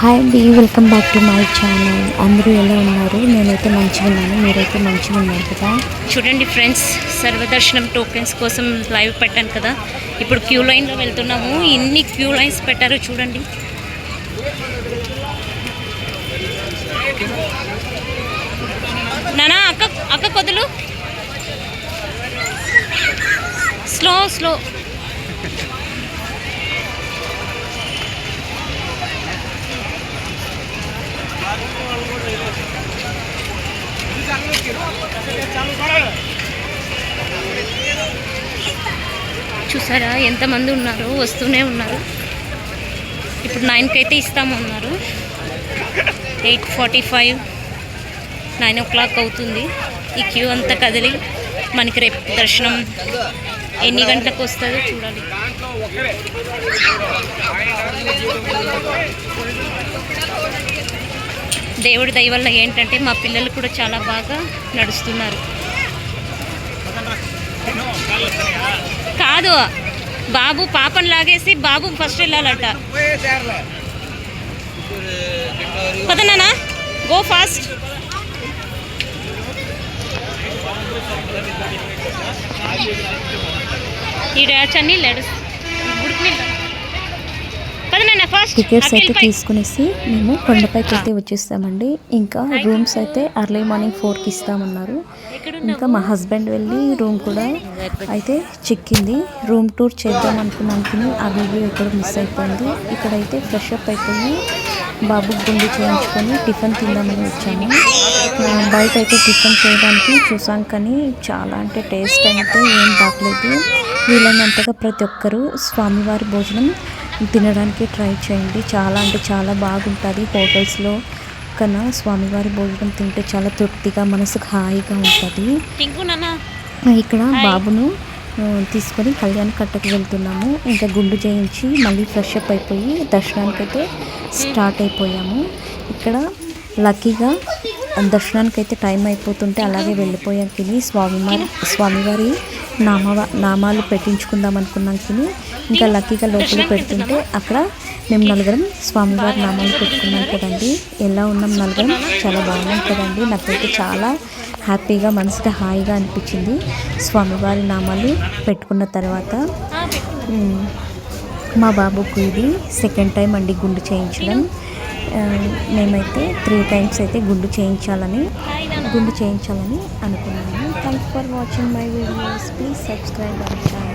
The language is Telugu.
హాయ్ అండి welcome back to my channel అందరూ ఎలా ఉన్నారు? నేనైతే మంచిగా ఉన్నాను మీరైతే మంచిగా ఉన్నారు కదా? చూడండి ఫ్రెండ్స్ సర్వదర్శనం టోకెన్స్ కోసం లైవ్ పెట్టాను కదా. ఇప్పుడు క్యూ లైన్లో వెళ్తున్నాము. ఎన్ని క్యూ లైన్స్ పెట్టారో చూడండి. నానా అక్క అక్క కొదులు. స్లో స్లో చూసారా? ఎంతమంది ఉన్నారు? వస్తూనే ఉన్నారు. ఇప్పుడు నైన్కి అయితే ఇస్తాము ఉన్నారు eight forty five nine o'clock అవుతుంది. ఈ క్యూ అంతా కదిలి మనకి రేపు దర్శనం ఎన్ని గంటలకు వస్తుందో చూడాలి. దేవుడి దయ వల్ల ఏంటంటే మా పిల్లలు కూడా చాలా బాగా నడుస్తున్నారు. కాదు. బాబు పాపను లాగేసి బాబు ఫస్ట్ వెళ్ళాలంట. పదనా గో ఫాస్ట్ ఈడ చన్నీ లేడు పదనా ఫాస్ట్ టికెట్స్ అయితే తీసుకునేసి మేము కొండపైకి అయితే వచ్చేస్తామండి. ఇంకా రూమ్స్ అయితే అర్లీ మార్నింగ్ ఫోర్కి ఇస్తామన్నారు. ఇంకా మా హస్బెండ్ వెళ్ళి రూమ్ కూడా అయితే చిక్కింది. రూమ్ టూర్ చేద్దాం అనుకున్నాను ఆ వీడియో ఇక్కడ మిస్ అయిపోయింది. ఇక్కడైతే ఫ్రెష్ అప్ అయిపోయి బాబు గుండు చేయించుకొని టిఫిన్ తిందామని వచ్చాము. బయట అయితే టిఫిన్ చేయడానికి చూసాం కానీ చాలా అంటే టేస్ట్ అయితే ఏం బాగలేదు. వీలైనంతగా ప్రతి ఒక్కరూ స్వామివారి భోజనం తినడానికి ట్రై చేయండి. చాలా అంటే చాలా బాగుంటుంది హోటల్స్లో. కన్నా స్వామివారి భోజనం తింటే చాలా తృప్తిగా మనసుకు హాయిగా ఉంటుంది. ఇక్కడ బాబును తీసుకొని కళ్యాణ కట్టకు వెళ్తున్నాము. ఇంకా గుండు చేయించి మళ్ళీ ఫ్రెష్ అప్ అయిపోయి దర్శనానికి అయితే స్టార్ట్ అయిపోయాము. ఇక్కడ లక్కీగా దర్శనానికి అయితే టైం అయిపోతుంటే అలాగే వెళ్ళిపోయాం తిని స్వామివారి స్వామివారి నామ నామాలు పెట్టించుకుందాం అనుకున్నాం ఇంకా లక్కీగా లోపల పెడుతుంటే అక్కడ మేము నలుగురం స్వామివారి నామాలు పెట్టుకున్నాం కదండి. ఎలా ఉన్నాం నలుగురం? చాలా బాగున్నాం కదండి. నాకైతే చాలా హ్యాపీగా మనసుకి హాయిగా అనిపించింది. స్వామివారి నామాలు పెట్టుకున్న తర్వాత మా బాబుకు ఇది సెకండ్ టైం అండి గుండు చేయించడం. మేమైతే త్రీ టైమ్స్ అయితే గుండు చేయించాలని గుండు చేయించాలని అనుకున్నాను thank for watching my videos please subscribe our channel